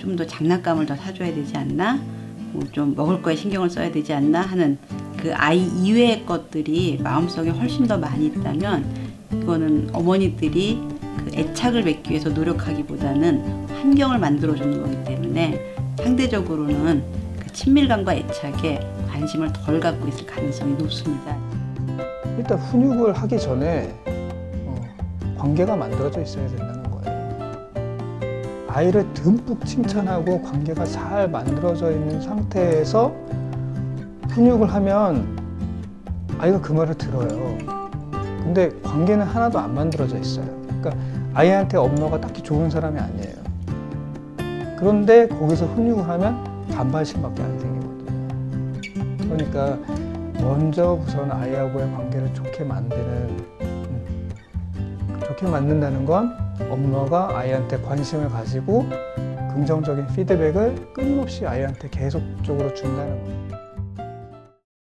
좀 더 장난감을 더 사줘야 되지 않나? 뭐 좀 먹을 거에 신경을 써야 되지 않나 하는 그 아이 이외의 것들이 마음속에 훨씬 더 많이 있다면 이거는 어머니들이 그 애착을 맺기 위해서 노력하기보다는 환경을 만들어 주는 거기 때문에 상대적으로는 그 친밀감과 애착에 관심을 덜 갖고 있을 가능성이 높습니다. 일단 훈육을 하기 전에 어, 관계가 만들어져 있어야 된다는 거예요. 아이를 듬뿍 칭찬하고 관계가 잘 만들어져 있는 상태에서 훈육을 하면 아이가 그 말을 들어요. 근데 관계는 하나도 안 만들어져 있어요. 그러니까 아이한테 엄마가 딱히 좋은 사람이 아니에요. 그런데 거기서 훈육을 하면 반발심밖에 안 생기거든요. 그러니까 먼저 우선 아이하고의 관계를 좋게 만드는 음, 좋게 만든다는 건 엄마가 아이한테 관심을 가지고 긍정적인 피드백을 끊임없이 아이한테 계속적으로 준다는 거예요.